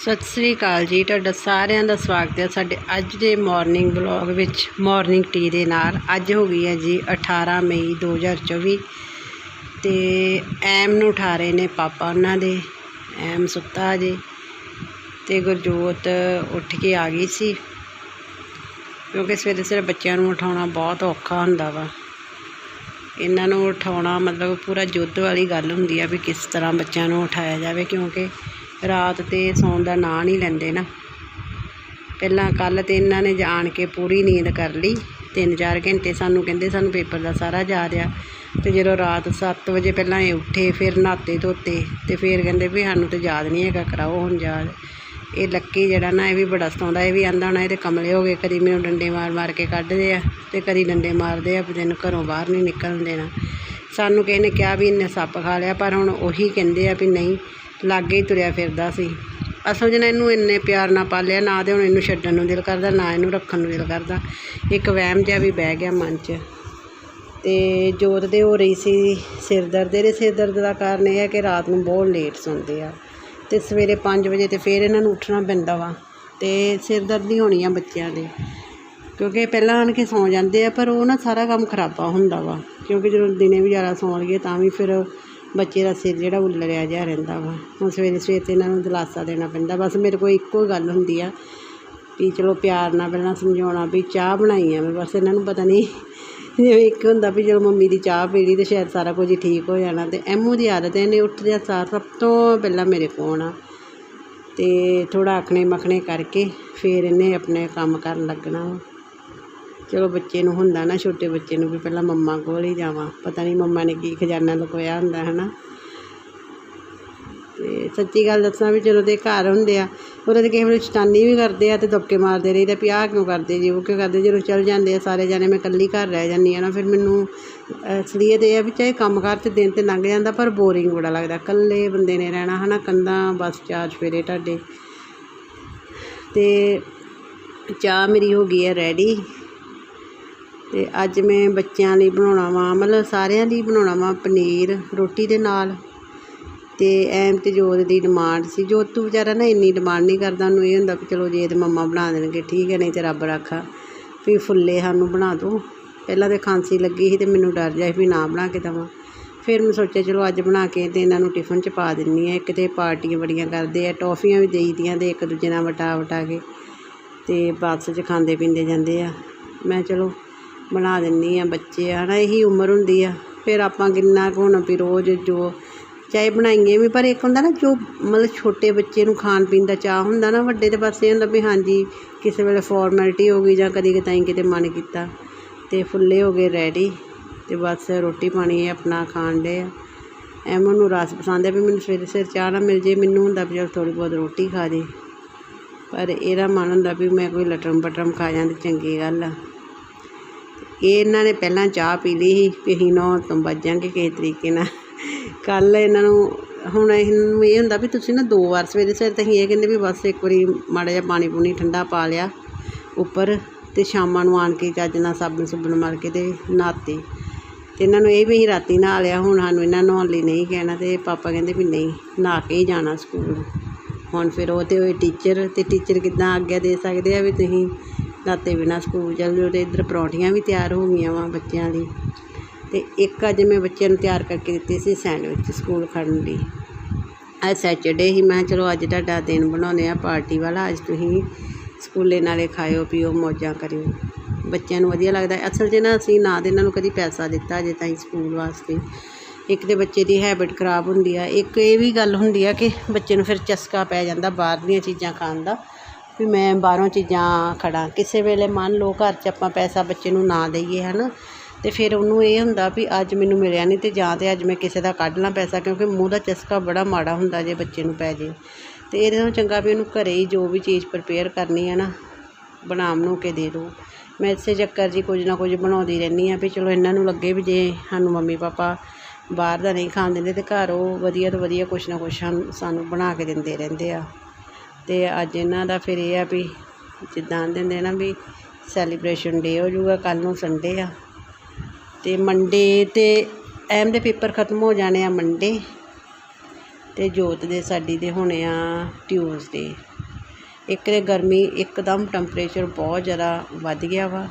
ਸਤਿ ਸ੍ਰੀ ਅਕਾਲ ਜੀ, ਤੁਹਾਡਾ ਸਾਰਿਆਂ ਦਾ ਸਵਾਗਤ ਹੈ ਸਾਡੇ ਅੱਜ ਦੇ ਮਾਰਨਿੰਗ ਵਲੌਗ ਵਿੱਚ ਮਾਰਨਿੰਗ ਟੀ ਦੇ ਨਾਲ। ਅੱਜ ਹੋ ਗਈ ਹੈ ਜੀ 18 ਮਈ 2024 ਤੇ ਐਮ ਨੂੰ ਉਠਾ ਰਹੇ ਨੇ ਪਾਪਾ ਉਹਨਾਂ ਦੇ, ਐਮ ਸੁੱਤਾ ਜੇ ਤੇ ਗੁਰਜੋਤ ਉੱਠ ਕੇ ਆ ਗਈ ਸੀ ਕਿਉਂਕਿ ਸਵੇਰੇ ਸਵੇਰੇ ਬੱਚਿਆਂ ਨੂੰ ਉਠਾਉਣਾ ਬਹੁਤ ਔਖਾ ਹੁੰਦਾ ਵਾ। ਇਹਨਾਂ ਨੂੰ ਉਠਾਉਣਾ ਮਤਲਬ ਪੂਰਾ ਯੁੱਧ ਵਾਲੀ ਗੱਲ ਹੁੰਦੀ ਆ ਵੀ ਕਿਸ ਤਰ੍ਹਾਂ ਬੱਚਿਆਂ ਨੂੰ ਉਠਾਇਆ ਜਾਵੇ ਕਿਉਂਕਿ ਰਾਤ ਤੇ ਸੌਣ ਦਾ ਨਾਂ ਨਹੀਂ ਲੈਂਦੇ ਨਾ। ਪਹਿਲਾਂ ਕੱਲ ਤੇ ਇਹਨਾਂ ਨੇ ਜਾਣ ਕੇ ਪੂਰੀ ਨੀਂਦ ਕਰ ਲਈ। ਤਿੰਨ ਚਾਰ ਘੰਟੇ ਸਾਨੂੰ ਕਹਿੰਦੇ ਸਾਨੂੰ ਪੇਪਰ ਦਾ ਸਾਰਾ ਯਾਦ ਆ। ਤੇ ਜਦੋਂ ਰਾਤ 7 ਵਜੇ ਪਹਿਲਾਂ ਇਹ ਉੱਠੇ, ਫਿਰ ਨਹਾਤੇ ਧੋਤੇ ਤੇ ਫਿਰ ਕਹਿੰਦੇ ਵੀ ਸਾਨੂੰ ਤੇ ਯਾਦ ਨਹੀਂ ਹੈਗਾ, ਕਰਾਓ ਹੁਣ ਯਾਦ। ਇਹ ਲੱਕੀ ਜਿਹੜਾ ਨਾ, ਇਹ ਵੀ ਬੜਾ ਸਤਾਉਂਦਾ, ਇਹ ਵੀ ਆਂਦਾ ਹੋਣਾ ਇਹਦੇ ਕਮਲੇ ਹੋ ਗਏ, ਕਦੀ ਮੈਨੂੰ ਡੰਡੇ ਮਾਰ ਮਾਰ ਕੇ ਕੱਢਦੇ ਆ ਤੇ ਕਦੀ ਡੰਡੇ ਮਾਰਦੇ ਆ, ਵੀ ਤੈਨੂੰ ਘਰੋਂ ਬਾਹਰ ਨਹੀਂ ਨਿਕਲਣ ਦੇਣਾ। ਸਾਨੂੰ ਕਿਸੇ ਨੇ ਕਿਹਾ ਵੀ ਇਹਨੇ ਸੱਪ ਖਾ ਲਿਆ, ਪਰ ਹੁਣ ਉਹੀ ਕਹਿੰਦੇ ਆ ਵੀ ਨਹੀਂ ਲਾਗੇ ਹੀ ਤੁਰਿਆ ਫਿਰਦਾ ਸੀ। ਅਸਲ 'ਚ ਇਹਨੂੰ ਇੰਨੇ ਪਿਆਰ ਨਾਲ ਪਾਲਿਆ, ਨਾ ਤੇ ਹੁਣ ਇਹਨੂੰ ਛੱਡਣ ਨੂੰ ਦਿਲ ਕਰਦਾ, ਨਾ ਇਹਨੂੰ ਰੱਖਣ ਨੂੰ ਦਿਲ ਕਰਦਾ। ਇੱਕ ਵਹਿਮ ਜਿਹਾ ਵੀ ਬਹਿ ਗਿਆ ਮਨ 'ਚ। ਤੇ ਜੋਤ ਦੇ ਹੋ ਰਹੀ ਸੀ ਸਿਰ ਦਰਦ। ਇਹਦੇ ਸਿਰ ਦਰਦ ਦਾ ਕਾਰਨ ਇਹ ਹੈ ਕਿ ਰਾਤ ਨੂੰ ਬਹੁਤ ਲੇਟ ਸੌਂਦੇ ਆ। ਤੇ ਸਵੇਰੇ 5 ਵਜੇ ਤੇ ਫਿਰ ਇਹਨਾਂ ਨੂੰ ਉੱਠਣਾ ਪੈਂਦਾ ਵਾ। ਤੇ ਸਿਰ ਦਰਦ ਹੀ ਹੋਣੀ ਆ ਬੱਚਿਆਂ ਦੇ। ਕਿਉਂਕਿ ਪਹਿਲਾਂ ਆਣ ਕੇ ਸੌਂ ਜਾਂਦੇ ਆ, ਪਰ ਉਹ ਨਾ ਸਾਰਾ ਕੰਮ ਖਰਾਬਾ ਹੁੰਦਾ ਵਾ। ਕਿਉਂਕਿ ਜਦੋਂ ਦਿਨੇ ਵੀ ਜ਼ਿਆਦਾ ਸੌਂ ਲਈਏ ਤਾਂ ਵੀ ਫਿਰ ਬੱਚੇ ਦਾ ਸਿਰ ਜਿਹੜਾ ਉੱਲਰਿਆ ਜਿਹਾ ਰਹਿੰਦਾ ਵਾ। ਹੁਣ ਸਵੇਰੇ ਸਵੇਰ ਤੇ ਇਹਨਾਂ ਨੂੰ ਦਿਲਾਸਾ ਦੇਣਾ ਪੈਂਦਾ। ਬਸ ਮੇਰੇ ਕੋਲ ਇੱਕੋ ਗੱਲ ਹੁੰਦੀ ਆ ਵੀ ਚਲੋ ਪਿਆਰ ਨਾਲ ਪਹਿਲਾਂ ਸਮਝਾਉਣਾ ਵੀ ਚਾਹ ਬਣਾਈ ਆ ਮੈਂ। ਬਸ ਇਹਨਾਂ ਨੂੰ ਪਤਾ ਨਹੀਂ ਜਿਵੇਂ ਇੱਕ ਹੁੰਦਾ ਵੀ ਜਦੋਂ ਮੰਮੀ ਦੀ ਚਾਹ ਪੀ ਲਈ ਤੇ ਸ਼ਾਇਦ ਸਾਰਾ ਕੁਝ ਹੀ ਠੀਕ ਹੋ ਜਾਣਾ। ਤੇ ਐਮੂ ਦੀ ਆਦਤ ਹੈ ਇਹਨੇ ਉੱਠਦਿਆਂ ਸਾਰ ਸਭ ਤੋਂ ਪਹਿਲਾਂ ਮੇਰੇ ਕੋਲ ਆ। ਤੇ ਥੋੜਾ ਆਖਣੇ ਮਖਣੇ ਕਰਕੇ ਫਿਰ ਇਹਨੇ ਆਪਣੇ ਕੰਮ ਕਰਨ ਲੱਗਣਾ ਵਾ। ਚਲੋ ਬੱਚੇ ਨੂੰ ਹੁੰਦਾ ਨਾ, ਛੋਟੇ ਬੱਚੇ ਨੂੰ ਵੀ ਪਹਿਲਾਂ ਮੰਮਾ ਕੋਲ ਹੀ ਜਾਵਾਂ। ਪਤਾ ਨਹੀਂ ਮੰਮਾ ਨੇ ਕੀ ਖਜ਼ਾਨਾ ਲੁਕੋਇਆ ਹੁੰਦਾ ਹੈ ਨਾ ਤੇ ਸੱਚੀ ਗੱਲ ਦੱਸਾਂ ਵੀ ਜਦੋਂ ਦੇ ਘਰ ਹੁੰਦੇ ਆ ਉਹਦੇ ਤੇ ਕਿਸੇ ਵੇਲੇ ਸ਼ਤਾਨੀ ਵੀ ਕਰਦੇ ਆ ਤੇ ਦਬਕੇ ਮਾਰਦੇ ਰਹੀਦਾ ਵੀ ਆਹ ਕਿਉਂ ਕਰਦੇ ਜੀ, ਉਹ ਕਿਉਂ ਕਰਦੇ? ਜਦੋਂ ਚੱਲ ਜਾਂਦੇ ਆ ਸਾਰੇ ਜਾਣੇ, ਮੈਂ ਇਕੱਲੀ ਘਰ ਰਹਿ ਜਾਂਦੀ ਆ ਨਾ, ਫਿਰ ਮੈਨੂੰ ਅਸਲੀਅਤ ਇਹ ਆ ਵੀ ਚਾਹੇ ਕੰਮਕਾਰ ਤੇ ਦਿਨ ਤੇ ਲੰਘ ਜਾਂਦਾ, ਪਰ ਬੋਰਿੰਗ ਬੜਾ ਲੱਗਦਾ। ਇਕੱਲੇ ਬੰਦੇ ਨੇ ਰਹਿਣਾ, ਹਨਾ? ਕੰਧਾਂ, ਬਸ ਚਾਰ ਫੇਰੇ ਤੁਹਾਡੇ ਤੇ ਚਾਹ ਮੇਰੀ ਹੋ ਗਈ ਹੈ ਰੈਡੀ ਅਤੇ ਅੱਜ ਮੈਂ ਬੱਚਿਆਂ ਲਈ ਬਣਾਉਣਾ ਵਾ, ਮਤਲਬ ਸਾਰਿਆਂ ਲਈ ਬਣਾਉਣਾ ਵਾ ਪਨੀਰ ਰੋਟੀ ਦੇ ਨਾਲ। ਅਤੇ ਐਮ ਅਤੇ ਜੋਤ ਦੀ ਡਿਮਾਂਡ ਸੀ। ਜੋਤੂ ਵਿਚਾਰਾ ਨਾ ਇੰਨੀ ਡਿਮਾਂਡ ਨਹੀਂ ਕਰਦਾ, ਉਹਨੂੰ ਇਹ ਹੁੰਦਾ ਵੀ ਚਲੋ ਜੇ ਤੇ ਮੰਮਾ ਬਣਾ ਦੇਣਗੇ, ਠੀਕ ਹੈ, ਨਹੀਂ ਤੇ ਰੱਬ ਰੱਖਾ, ਵੀ ਫੁੱਲੇ ਸਾਨੂੰ ਬਣਾ ਦਿਓ ਪਹਿਲਾਂ ਤਾਂ ਖਾਂਸੀ ਲੱਗੀ ਸੀ ਅਤੇ ਮੈਨੂੰ ਡਰ ਜਿਹਾ ਸੀ ਵੀ ਨਾ ਬਣਾ ਕੇ ਦੇਵਾਂ। ਫਿਰ ਮੈਂ ਸੋਚਿਆ ਚਲੋ ਅੱਜ ਬਣਾ ਕੇ ਤੇ ਇਹਨਾਂ ਨੂੰ ਟਿਫਨ 'ਚ ਪਾ ਦਿੰਨੀ ਆ ਇੱਕ ਤੇ ਪਾਰਟੀਆਂ ਬੜੀਆਂ ਕਰਦੇ ਆ, ਟੌਫੀਆਂ ਵੀ ਦੇਈਦੀਆਂ ਤੇ ਇੱਕ ਦੂਜੇ ਨਾਲ ਵਟਾ ਵਟਾ ਕੇ ਤੇ ਬੱਸ 'ਚ ਖਾਂਦੇ ਪੀਂਦੇ ਜਾਂਦੇ ਆ। ਮੈਂ ਚਲੋ ਬਣਾ ਦਿੰਦੀ ਆ ਬੱਚੇ ਆ ਨਾ ਇਹੀ ਉਮਰ ਹੁੰਦੀ ਆ। ਫਿਰ ਆਪਾਂ ਕਿੰਨਾ ਕੁ ਹੁਣ ਵੀ ਰੋਜ਼ ਜੋ ਚਾਹੇ ਬਣਾਈਏ ਵੀ, ਪਰ ਇੱਕ ਹੁੰਦਾ ਨਾ, ਜੋ ਮਤਲਬ ਛੋਟੇ ਬੱਚੇ ਨੂੰ ਖਾਣ ਪੀਣ ਦਾ ਚਾਹ ਹੁੰਦਾ ਨਾ, ਵੱਡੇ ਦੇ ਪਾਸੇ ਹੁੰਦਾ ਵੀ ਹਾਂਜੀ, ਕਿਸੇ ਵੇਲੇ ਫਾਰਮੈਲਿਟੀ ਹੋ ਗਈ ਜਾਂ ਕਦੀ ਕਿਤਾਈ ਕਿਤੇ ਮਨ ਕੀਤਾ, ਤੇ ਫੁੱਲੇ ਹੋ ਗਏ ਰੈਡੀ ਤੇ ਬਸ ਰੋਟੀ ਪਾਣੀ ਆਪਣਾ ਖਾਣ ਦੇ ਆ। ਐਮਨ ਨੂੰ ਰਸ ਪਸੰਦ ਹੈ ਵੀ ਮੈਨੂੰ ਸਵੇਰੇ ਸਵੇਰੇ ਚਾਹ ਨਾ ਮਿਲ ਜੇ, ਮੈਨੂੰ ਹੁੰਦਾ ਵੀ ਚਲ ਥੋੜ੍ਹੀ ਬਹੁਤ ਰੋਟੀ ਖਾ ਜੇ। ਪਰ ਇਹਦਾ ਮਨ ਹੁੰਦਾ ਵੀ ਮੈਂ ਕੋਈ ਲਟਰਮ ਪਟਰਮ ਖਾ ਜਾਂਦੀ ਚੰਗੀ ਗੱਲ ਆ। ਇਹ ਇਹਨਾਂ ਨੇ ਪਹਿਲਾਂ ਚਾਹ ਪੀ ਲਈ ਸੀ ਵੀ ਅਸੀਂ ਨੌ ਤੋਂ ਵੱਜਾਂਗੇ ਕਿਸੇ ਤਰੀਕੇ ਨਾਲ। ਕੱਲ ਇਹਨਾਂ ਨੂੰ, ਹੁਣ ਇਹਨੂੰ ਇਹ ਹੁੰਦਾ ਵੀ ਤੁਸੀਂ ਨਾ ਦੋ ਵਾਰ ਸਵੇਰੇ ਸਵੇਰੇ ਤਾਂ ਅਸੀਂ ਇਹ ਕਹਿੰਦੇ ਵੀ ਬਸ ਇੱਕ ਵਾਰੀ ਮਾੜਾ ਜਿਹਾ ਪਾਣੀ ਪੂਣੀ ਠੰਡਾ ਪਾ ਲਿਆ ਉੱਪਰ ਤੇ ਸ਼ਾਮਾਂ ਨੂੰ ਆਣ ਕੇ ਚੱਜ ਨਾਲ ਸਾਬਣ ਸੁਬਣ ਮਾਰ ਕੇ ਤੇ ਨਹਾਤੇ। ਤੇ ਇਹਨਾਂ ਨੂੰ ਇਹ ਵੀ ਅਸੀਂ ਰਾਤੀ ਨਹਾ ਲਿਆ, ਹੁਣ ਸਾਨੂੰ ਇਹਨਾਂ ਨਹਾਉਣ ਲਈ ਨਹੀਂ ਕਹਿਣਾ ਤੇ ਪਾਪਾ ਕਹਿੰਦੇ ਵੀ ਨਹੀਂ, ਨਹਾ ਕੇ ਹੀ ਜਾਣਾ ਸਕੂਲ। ਹੁਣ ਫਿਰ ਉਹ ਤੇ ਹੋਏ ਟੀਚਰ, ਤੇ ਟੀਚਰ ਕਿੱਦਾਂ ਆਗਿਆ ਦੇ ਸਕਦੇ ਆ ਵੀ ਤੁਸੀਂ ਨਾਤੇ ਬਿਨਾਂ ਸਕੂਲ ਚੱਲ ਜਾਓ ਅਤੇ ਇੱਧਰ ਪਰੌਂਠੀਆਂ ਵੀ ਤਿਆਰ ਹੋ ਗਈਆਂ ਵਾ ਬੱਚਿਆਂ ਲਈ ਅਤੇ ਇੱਕ ਅੱਜ ਮੈਂ ਬੱਚਿਆਂ ਨੂੰ ਤਿਆਰ ਕਰਕੇ ਦਿੱਤੀ ਸੀ ਸੈਂਡਵਿਚ ਸਕੂਲ ਖੜਨ ਲਈ। ਅੱਜ ਸੈਚਰਡੇ ਹੀ ਮੈਂ ਕਿਹਾ ਚਲੋ ਅੱਜ ਤੁਹਾਡਾ ਦਿਨ ਬਣਾਉਂਦੇ ਆ ਪਾਰਟੀ ਵਾਲਾ, ਅੱਜ ਤੁਸੀਂ ਸਕੂਲੇ ਨਾਲੇ ਖਾਇਓ, ਪੀਓ, ਮੌਜਾਂ ਕਰਿਓ। ਬੱਚਿਆਂ ਨੂੰ ਵਧੀਆ ਲੱਗਦਾ। ਅਸਲ 'ਚ ਨਾ ਅਸੀਂ ਨਾ ਦੇ ਇਹਨਾਂ ਨੂੰ ਕਦੀ ਪੈਸਾ ਦਿੱਤਾ ਅਜੇ ਤਾਈਂ ਸਕੂਲ ਵਾਸਤੇ। ਇੱਕ ਤੇ ਬੱਚੇ ਦੀ ਹੈਬਿਟ ਖਰਾਬ ਹੁੰਦੀ ਆ। ਇੱਕ ਇਹ ਵੀ ਗੱਲ ਹੁੰਦੀ ਆ ਕਿ ਬੱਚੇ ਨੂੰ ਫਿਰ ਚਸਕਾ ਪੈ ਜਾਂਦਾ ਬਾਹਰ ਦੀਆਂ ਚੀਜ਼ਾਂ ਖਾਣ ਦਾ। ਵੀ ਮੈਂ ਬਾਹਰੋਂ ਚੀਜ਼ਾਂ ਖੜਾਂ ਕਿਸੇ ਵੇਲੇ ਮੰਨ ਲਓ ਘਰ 'ਚ ਆਪਾਂ ਪੈਸਾ ਬੱਚੇ ਨੂੰ ਨਾ ਦੇਈਏ ਹੈ ਨਾ ਅਤੇ ਫਿਰ ਉਹਨੂੰ ਇਹ ਹੁੰਦਾ ਵੀ ਅੱਜ ਮੈਨੂੰ ਮਿਲਿਆ ਨਹੀਂ ਅਤੇ ਜਾਂ ਤਾਂ ਅੱਜ ਮੈਂ ਕਿਸੇ ਦਾ ਕੱਢ ਲਾਂ ਪੈਸਾ, ਕਿਉਂਕਿ ਮੂੰਹ ਦਾ ਚਸਕਾ ਬੜਾ ਮਾੜਾ ਹੁੰਦਾ ਜੇ ਬੱਚੇ ਨੂੰ ਪੈ ਜੇ। ਤੇ ਇਹਦੇ ਨਾਲੋਂ ਚੰਗਾ ਵੀ ਉਹਨੂੰ ਘਰੇ ਹੀ ਜੋ ਵੀ ਚੀਜ਼ ਪ੍ਰਪੇਅਰ ਕਰਨੀ ਹੈ ਨਾ ਬਣਾ ਬਣੂ ਕੇ ਦੇ ਦਿਉ ਮੈਂ ਇਸੇ ਚੱਕਰ 'ਚ ਹੀ ਕੁਝ ਨਾ ਕੁਝ ਬਣਾਉਂਦੀ ਰਹਿੰਦੀ ਹਾਂ ਵੀ ਚਲੋ ਇਹਨਾਂ ਨੂੰ ਲੱਗੇ ਵੀ ਜੇ ਸਾਨੂੰ ਮੰਮੀ ਪਾਪਾ ਬਾਹਰ ਦਾ ਨਹੀਂ ਖਾਣ ਦਿੰਦੇ ਤੇ ਘਰ ਉਹ ਵਧੀਆ ਤੋਂ ਵਧੀਆ ਕੁਛ ਨਾ ਕੁਛ ਸਾਨੂੰ ਸਾਨੂੰ ਬਣਾ ਕੇ ਦਿੰਦੇ ਰਹਿੰਦੇ ਆ। ਅਤੇ ਅੱਜ ਇਹਨਾਂ ਦਾ ਫਿਰ ਇਹ ਆ ਵੀ ਜਿੱਦਾਂ ਦਿੰਦੇ ਨਾ ਵੀ ਸੈਲੀਬ੍ਰੇਸ਼ਨ ਡੇ ਹੋ ਜਾਊਗਾ ਕੱਲ ਨੂੰ ਸੰਡੇ ਆ। ਅਤੇ ਮੰਡੇ ਤੇ ਐਮ ਦੇ ਪੇਪਰ ਖਤਮ ਹੋ ਜਾਣੇ ਆ ਮੰਡੇ ਅਤੇ ਜੋਤ ਦੇ, ਸਾਡੀ ਦੇ ਹੋਣੇ ਆ ਟਿਊਜ਼ਡੇ ਇੱਕ ਤੇ ਗਰਮੀ ਇੱਕਦਮ ਟੈਂਪਰੇਚਰ ਬਹੁਤ ਜ਼ਿਆਦਾ ਵੱਧ ਗਿਆ ਵਾ।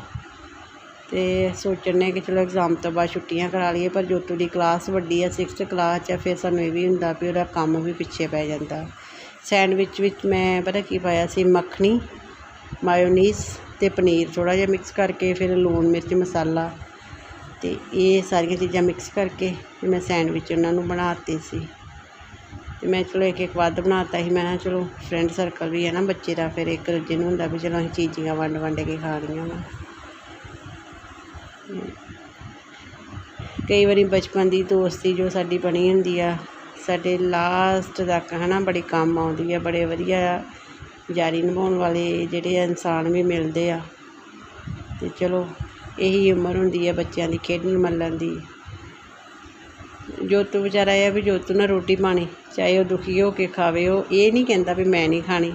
ਅਤੇ ਸੋਚਣ ਨੇ ਕਿ ਚਲੋ ਐਗਜ਼ਾਮ ਤੋਂ ਬਾਅਦ ਛੁੱਟੀਆਂ ਕਰਾ ਲਈਏ, ਪਰ ਜੋਤੂ ਦੀ ਕਲਾਸ ਵੱਡੀ ਆ ਸਿਕਸਥ ਕਲਾਸ 'ਚ ਫਿਰ ਸਾਨੂੰ ਇਹ ਵੀ ਹੁੰਦਾ ਵੀ ਉਹਦਾ ਕੰਮ ਵੀ ਪਿੱਛੇ ਪੈ ਜਾਂਦਾ। ਸੈਂਡਵਿਚ ਵਿੱਚ ਮੈਂ ਪਤਾ ਕੀ ਪਾਇਆ ਸੀ, ਮੱਖਣੀ ਮਾਇਓਨੀਸ ਅਤੇ ਪਨੀਰ। ਥੋੜ੍ਹਾ ਜਿਹਾ ਮਿਕਸ ਕਰਕੇ ਫਿਰ ਲੂਣ, ਮਿਰਚ, ਮਸਾਲਾ ਅਤੇ ਇਹ ਸਾਰੀਆਂ ਚੀਜ਼ਾਂ ਮਿਕਸ ਕਰਕੇ ਅਤੇ ਮੈਂ ਸੈਂਡਵਿਚ ਉਹਨਾਂ ਨੂੰ ਬਣਾ ਦਿੱਤੇ ਸੀ। ਅਤੇ ਮੈਂ ਚਲੋ ਇੱਕ ਇੱਕ ਵੱਧ ਬਣਾ ਬਣਾਤਾ ਸੀ। ਮੈਂ ਕਿਹਾ ਚਲੋ ਫਰੈਂਡ ਸਰਕਲ ਵੀ ਹੈ ਨਾ ਬੱਚੇ ਦਾ, ਫਿਰ ਇੱਕ ਦੂਜੇ ਨੂੰ ਹੁੰਦਾ ਵੀ ਚਲੋ ਅਸੀਂ ਚੀਜ਼ੀਆਂ ਵੰਡ ਵੰਡ ਕੇ ਖਾਣੀਆਂ ਵਾ। ਕਈ ਵਾਰੀ ਬਚਪਨ ਦੀ ਦੋਸਤੀ ਜੋ ਸਾਡੀ ਬਣੀ ਹੁੰਦੀ ਆ ਸਾਡੇ ਲਾਸਟ ਤੱਕ ਹੈ ਨਾ ਬੜੀ ਕੰਮ ਆਉਂਦੀ ਆ, ਬੜੇ ਵਧੀਆ ਜਾਰੀ ਨਿਭਾਉਣ ਵਾਲੇ ਜਿਹੜੇ ਆ ਇਨਸਾਨ ਵੀ ਮਿਲਦੇ ਆ। ਅਤੇ ਚਲੋ ਇਹੀ ਉਮਰ ਹੁੰਦੀ ਆ ਬੱਚਿਆਂ ਦੀ ਖੇਡਣ ਮੱਲਣ ਦੀ। ਜੋਤੂ ਵਿਚਾਰਾ ਇਹ ਆ ਵੀ ਜੋਤੂ ਨਾ ਰੋਟੀ ਪਾਣੀ, ਚਾਹੇ ਉਹ ਦੁਖੀ ਹੋ ਕੇ ਖਾਵੇ, ਉਹ ਇਹ ਨਹੀਂ ਕਹਿੰਦਾ ਵੀ ਮੈਂ ਨਹੀਂ ਖਾਣੀ।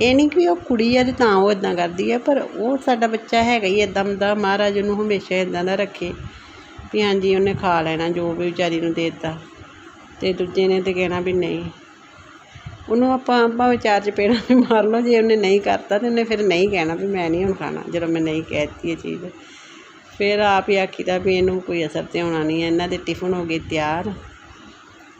ਇਹ ਨਹੀਂ ਕਿ ਉਹ ਕੁੜੀ ਆ ਤੇ ਤਾਂ ਉਹ ਇਦਾਂ ਕਰਦੀ ਆ, ਪਰ ਉਹ ਸਾਡਾ ਬੱਚਾ ਹੈਗਾ ਹੀ ਇਦਾਂ ਦਾ ਮਹਾਰਾਜ ਉਹਨੂੰ ਹਮੇਸ਼ਾ ਇਦਾਂ ਦਾ ਰੱਖੇ ਵੀ ਹਾਂਜੀ ਉਹਨੇ ਖਾ ਲੈਣਾ ਜੋ ਵੀ ਵਿਚਾਰੀ ਨੂੰ ਦੇ ਦਿੱਤਾ। ਅਤੇ ਦੂਜੇ ਨੇ ਤਾਂ ਕਹਿਣਾ ਵੀ ਨਹੀਂ। ਉਹਨੂੰ ਆਪਾਂ ਭਾਵੇਂ ਚਾਰ ਚਪੇੜਾਂ ਵੀ ਮਾਰ ਲਓ, ਜੇ ਉਹਨੇ ਨਹੀਂ ਕਰਤਾ ਤਾਂ ਉਹਨੇ ਫਿਰ ਨਹੀਂ ਕਹਿਣਾ ਵੀ ਮੈਂ ਨਹੀਂ ਹੁਣ ਖਾਣਾ, ਜਦੋਂ ਮੈਂ ਨਹੀਂ ਕਹਿਤੀ ਇਹ ਚੀਜ਼। ਫਿਰ ਆਪ ਹੀ ਆਖੀਦਾ ਵੀ ਇਹਨੂੰ ਕੋਈ ਅਸਰ ਤੇ ਹੋਣਾ ਨਹੀਂ ਹੈ ਇਹਨਾਂ ਦੇ ਟਿਫਨ ਹੋ ਗਏ ਤਿਆਰ।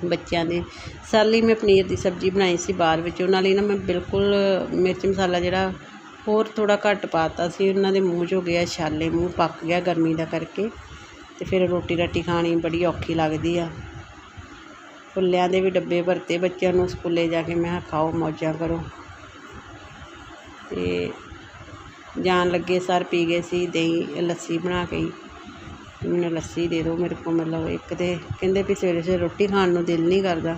ਬੱਚਿਆਂ ਦੇ ਸਾਲੀ ਮੈਂ ਪਨੀਰ ਦੀ ਸਬਜ਼ੀ ਬਣਾਈ ਸੀ ਬਾਅਦ ਵਿੱਚ, ਉਹਨਾਂ ਲਈ ਨਾ ਮੈਂ ਬਿਲਕੁਲ ਮਿਰਚ ਮਸਾਲਾ ਜਿਹੜਾ ਹੋਰ ਥੋੜਾ ਘੱਟ ਪਾਤਾ ਸੀ, ਉਹਨਾਂ ਦੇ ਮੂੰਹ 'ਚ ਹੋ ਗਿਆ, ਛਾਲੇ ਮੂੰਹ ਪੱਕ ਗਿਆ ਗਰਮੀ ਦਾ ਕਰਕੇ। ਤੇ ਫਿਰ ਰੋਟੀ ਰਾਟੀ ਖਾਣੀ ਬੜੀ ਔਖੀ ਲੱਗਦੀ ਆ। ਫੁੱਲਿਆਂ ਦੇ ਵੀ ਡੱਬੇ ਭਰਤੇ ਬੱਚਿਆਂ ਨੂੰ ਸਕੂਲੇ ਜਾ ਕੇ। ਮੈਂ ਖਾਓ, ਮੌਜਾਂ ਕਰੋ। ਅਤੇ ਜਾਣ ਲੱਗੇ, ਸਰ ਪੀ ਗਏ ਸੀ, ਦਹੀਂ, ਲੱਸੀ ਬਣਾ ਕੇ ਹੀ। ਮੈਨੂੰ ਲੱਸੀ ਦੇ ਦਿਓ, ਮੇਰੇ ਕੋਲ ਮਤਲਬ ਇੱਕ ਤੇ ਕਹਿੰਦੇ ਵੀ ਸਵੇਰੇ ਸਵੇਰੇ ਰੋਟੀ ਖਾਣ ਨੂੰ ਦਿਲ ਨਹੀਂ ਕਰਦਾ।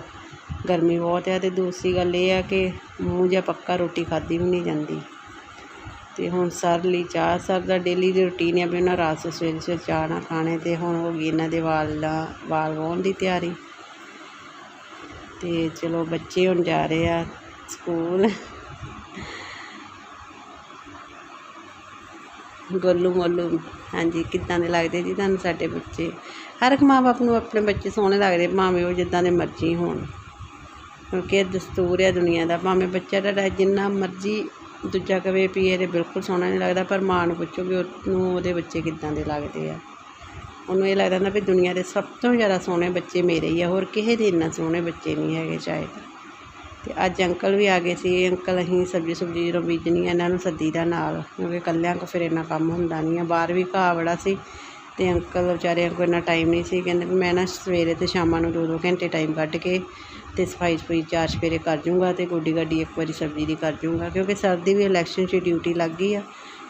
ਗਰਮੀ ਬਹੁਤ ਹੈ ਅਤੇ ਦੂਸਰੀ ਗੱਲ ਇਹ ਆ ਕਿ ਮੂੰਹ ਜਿਹਾ ਪੱਕਾ ਰੋਟੀ ਖਾਧੀ ਵੀ ਨਹੀਂ ਜਾਂਦੀ। ਅਤੇ ਹੁਣ ਸਰ ਲਈ ਚਾਹ, ਸਰ ਦਾ ਡੇਲੀ ਦੀ ਰੁਟੀਨ ਹੈ ਵੀ ਉਹਨਾਂ ਰਾਤ ਸਵੇਰੇ ਸਵੇਰੇ ਚਾਹ ਨਾ ਖਾਣੇ ਅਤੇ ਹੁਣ ਹੋ ਗਈ ਇਹਨਾਂ ਦੇ ਵਾਲਾਂ, ਵਾਲ ਵਾਹੁਣ ਦੀ ਤਿਆਰੀ। ਤੇ ਚਲੋ ਬੱਚੇ ਹੁਣ ਜਾ ਰਹੇ ਆ ਸਕੂਲ। ਗੋਲੂ ਮੋਲੂ, ਹਾਂਜੀ, ਕਿੱਦਾਂ ਦੇ ਲੱਗਦੇ ਜੀ ਤੁਹਾਨੂੰ ਸਾਡੇ ਬੱਚੇ? ਹਰ ਇੱਕ ਮਾਂ ਬਾਪ ਨੂੰ ਆਪਣੇ ਬੱਚੇ ਸੋਹਣੇ ਲੱਗਦੇ, ਭਾਵੇਂ ਉਹ ਜਿੱਦਾਂ ਦੇ ਮਰਜ਼ੀ ਹੋਣ। ਕਿਉਂਕਿ ਇਹ ਦਸਤੂਰ ਹੈ ਦੁਨੀਆ ਦਾ, ਭਾਵੇਂ ਬੱਚਾ ਤੁਹਾਡਾ ਜਿੰਨਾ ਮਰਜ਼ੀ ਦੂਜਾ ਕਵੇ ਵੀ ਇਹਦੇ ਬਿਲਕੁਲ ਸੋਹਣਾ ਨਹੀਂ ਲੱਗਦਾ, ਪਰ ਮਾਂ ਨੂੰ ਪੁੱਛੋ ਵੀ ਉਹਨੂੰ, ਉਹਦੇ ਬੱਚੇ ਕਿੱਦਾਂ ਦੇ ਲੱਗਦੇ ਆ। ਉਹਨੂੰ ਇਹ ਲੱਗਦਾ ਹੁੰਦਾ ਵੀ ਦੁਨੀਆ ਦੇ ਸਭ ਤੋਂ ਜ਼ਿਆਦਾ ਸੋਹਣੇ ਬੱਚੇ ਮੇਰੇ ਹੀ ਆ, ਹੋਰ ਕਿਸੇ ਦੇ ਇੰਨਾ ਸੋਹਣੇ ਬੱਚੇ ਨਹੀਂ ਹੈਗੇ ਸ਼ਾਇਦ ਅਤੇ ਅੱਜ ਅੰਕਲ ਵੀ ਆ ਗਏ ਸੀ, ਅੰਕਲ ਅਸੀਂ ਸਬਜ਼ੀ ਸੁਬਜ਼ੀ ਜਦੋਂ ਬੀਜਣੀ ਇਹਨਾਂ ਨੂੰ ਸੱਦੀ ਦਾ ਨਾਲ, ਕਿਉਂਕਿ ਇਕੱਲਿਆਂ ਕੋ ਫਿਰ ਇੰਨਾ ਕੰਮ ਹੁੰਦਾ ਨਹੀਂ ਆ। ਬਾਹਰ ਵੀ ਘਾਹ ਬੜਾ ਸੀ ਅਤੇ ਅੰਕਲ ਵਿਚਾਰਿਆਂ ਕੋਲ ਇੰਨਾ ਟਾਈਮ ਨਹੀਂ ਸੀ, ਕਹਿੰਦੇ ਵੀ ਮੈਂ ਨਾ ਸਵੇਰੇ ਤੇ ਸ਼ਾਮਾਂ ਨੂੰ ਦੋ ਦੋ ਘੰਟੇ ਟਾਈਮ ਕੱਢ ਕੇ ਤੇ ਸਫ਼ਾਈ ਸਫੂਈ ਚਾਰ ਸਵੇਰੇ ਕਰ ਜੂੰਗਾ ਤੇ ਗੋਡੀ ਗਾਡੀ ਇੱਕ ਵਾਰੀ ਸਬਜ਼ੀ ਦੀ ਕਰ ਜੂੰਗਾ, ਕਿਉਂਕਿ ਸਰਦੀ ਵੀ ਇਲੈਕਸ਼ਨ 'ਚ ਡਿਊਟੀ ਲੱਗ ਗਈ ਆ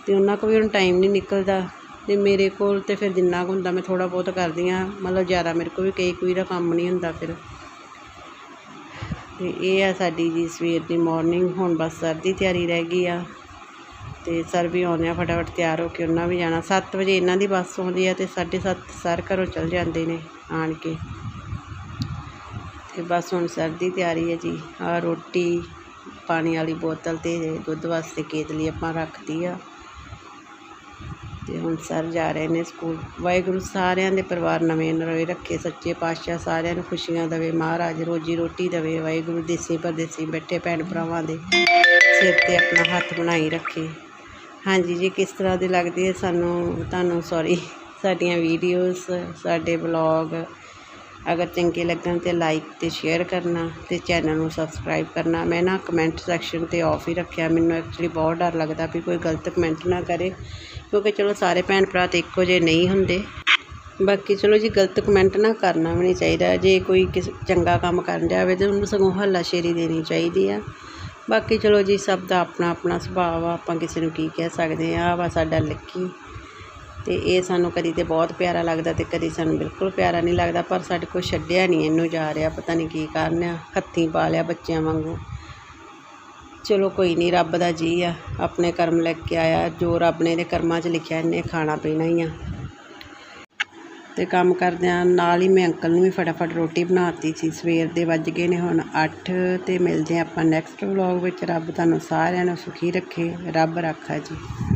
ਤੇ ਉਹਨਾਂ ਕੋਲ ਵੀ ਹੁਣ ਟਾਈਮ ਨਹੀਂ ਨਿਕਲਦਾ। ਅਤੇ ਮੇਰੇ ਕੋਲ ਤਾਂ ਫਿਰ ਜਿੰਨਾ ਕੁ ਹੁੰਦਾ ਮੈਂ ਥੋੜ੍ਹਾ ਬਹੁਤ ਕਰਦੀ ਹਾਂ, ਮਤਲਬ ਜ਼ਿਆਦਾ ਮੇਰੇ ਕੋਲ ਵੀ ਕਈ ਕੋਈ ਦਾ ਕੰਮ ਨਹੀਂ ਹੁੰਦਾ ਫਿਰ। ਤੇ ਇਹ ਆ ਸਾਡੀ ਜੀ ਸਵੇਰ ਦੀ ਮੋਰਨਿੰਗ ਹੁਣ ਬਸ ਸਰ ਦੀ ਤਿਆਰੀ ਰਹਿ ਗਈ ਆ। ਅਤੇ ਸਰ ਵੀ ਆਉਂਦੇ ਆ ਫਟਾਫਟ ਤਿਆਰ ਹੋ ਕੇ ਉਹਨਾਂ ਵੀ ਜਾਣਾ। 7 ਵਜੇ ਇਹਨਾਂ ਦੀ ਬੱਸ ਆਉਂਦੀ ਆ ਤੇ 7:30 ਸਰ ਘਰੋਂ ਚਲ ਜਾਂਦੇ ਨੇ ਆਣ ਕੇ। ਅਤੇ ਬਸ ਹੁਣ ਸਰ ਦੀ ਤਿਆਰੀ ਹੈ ਜੀ। ਆ ਰੋਟੀ, ਪਾਣੀ ਵਾਲੀ ਬੋਤਲ ਅਤੇ ਦੁੱਧ ਵਾਸਤੇ ਕੇਤਲੀ ਆਪਾਂ ਰੱਖਦੀ ਆ। ਅਤੇ ਹੁਣ ਸਰ ਜਾ ਰਹੇ ਨੇ ਸਕੂਲ। ਵਾਹਿਗੁਰੂ ਸਾਰਿਆਂ ਦੇ ਪਰਿਵਾਰ ਨਵੇਂ ਨਰੋਏ ਰੱਖੇ, ਸੱਚੇ ਪਾਤਸ਼ਾਹ ਸਾਰਿਆਂ ਨੂੰ ਖੁਸ਼ੀਆਂ ਦੇਵੇ, ਮਹਾਰਾਜ ਰੋਜੀ ਰੋਟੀ ਦੇਵੇ, ਵਾਹਿਗੁਰੂ ਦੇਸੀ ਪਰਦੇਸੀ ਬੈਠੇ ਭੈਣ ਭਰਾਵਾਂ ਦੇ ਸਿਰ ਤੇ ਆਪਣਾ ਹੱਥ ਬਣਾਈ ਰੱਖੇ। ਹਾਂਜੀ ਜੀ, ਕਿਸ ਤਰ੍ਹਾਂ ਦੇ ਲੱਗਦੇ ਆ ਸਾਨੂੰ, ਤੁਹਾਨੂੰ ਸੌਰੀ ਸਾਡੀਆਂ ਵੀਡੀਓਜ਼ ਸਾਡੇ ਬਲੌਗ ਅਗਰ ਚੰਗੇ ਲੱਗਣ ਤੇ ਲਾਈਕ ਤੇ ਸ਼ੇਅਰ ਕਰਨਾ ਤੇ ਚੈਨਲ ਨੂੰ ਸਬਸਕ੍ਰਾਈਬ ਕਰਨਾ, ਮੈਂ ਨਾ ਕਮੈਂਟ ਸੈਕਸ਼ਨ ਤੇ ਆਫ ਹੀ ਰੱਖਿਆ। ਮੈਨੂੰ ਐਕਚੁਅਲੀ ਬਹੁਤ ਡਰ ਲੱਗਦਾ ਵੀ ਕੋਈ ਗਲਤ ਕਮੈਂਟ ਨਾ ਕਰੇ, ਕਿਉਂਕਿ ਚਲੋ ਸਾਰੇ ਭੈਣ ਭਰਾ ਤੇ ਇੱਕੋ ਜਿਹੇ ਨਹੀਂ ਹੁੰਦੇ। ਬਾਕੀ ਚਲੋ ਜੀ ਗਲਤ ਕਮੈਂਟ ਨਾ ਕਰਨਾ ਵੀ ਨਹੀਂ ਚਾਹੀਦਾ। ਜੇ ਕੋਈ ਕਿਸ, ਚੰਗਾ ਕੰਮ ਕਰਨ ਜਾਵੇ ਤੇ ਉਹਨੂੰ ਸਗੋਂ ਹੱਲਾਸ਼ੇਰੀ ਦੇਣੀ ਚਾਹੀਦੀ ਆ। ਬਾਕੀ ਚਲੋ ਜੀ ਸਭ ਦਾ ਆਪਣਾ ਆਪਣਾ ਸੁਭਾਅ ਆ ਆਪਾਂ ਕਿਸੇ ਨੂੰ ਕੀ ਕਹਿ ਸਕਦੇ ਆ ਵਾ ਸਾਡਾ ਲੱਕੀ। ਤੇ ਇਹ ਸਾਨੂੰ ਕਦੀ ਤੇ ਬਹੁਤ ਪਿਆਰਾ ਲੱਗਦਾ ਤੇ ਕਦੀ ਸਾਨੂੰ ਬਿਲਕੁਲ ਪਿਆਰਾ ਨਹੀਂ ਲੱਗਦਾ, ਪਰ ਸਾਡੇ ਕੋਲ ਛੱਡਿਆ ਨਹੀਂ, ਇਹਨੂੰ ਜਾ ਰਿਹਾ, ਪਤਾ ਨਹੀਂ ਕੀ ਕਾਰਨ ਆ, ਹੱਥੀਂ ਪਾ ਲਿਆ ਬੱਚਿਆਂ ਵਾਂਗੂ। ਚਲੋ ਕੋਈ ਨਹੀਂ, ਰੱਬ ਦਾ ਜੀ ਆ, ਆਪਣੇ ਕਰਮ ਲੈ ਕੇ ਆਇਆ, ਜੋ ਰੱਬ ਨੇ ਇਹਦੇ ਕਰਮਾਂ 'ਚ ਲਿਖਿਆ, ਇਹਨੇ ਖਾਣਾ ਪੀਣਾ ਹੀ ਆ। ਤੇ ਕੰਮ ਕਰਦਿਆਂ ਨਾਲ ਹੀ ਮੈਂ ਅੰਕਲ ਨੂੰ ਵੀ ਫਟਾਫਟ ਰੋਟੀ ਬਣਾਤੀ ਸੀ, ਸਵੇਰ ਦੇ ਵੱਜ ਗਏ ਨੇ ਹੁਣ 8 ਤੇ ਮਿਲਦੇ ਆਪਾਂ ਨੈਕਸਟ ਵਲੌਗ ਵਿੱਚ, ਰੱਬ ਤੁਹਾਨੂੰ ਸਾਰਿਆਂ ਨੂੰ ਸੁਖੀ ਰੱਖੇ, ਰੱਬ ਰਾਖਾ ਜੀ।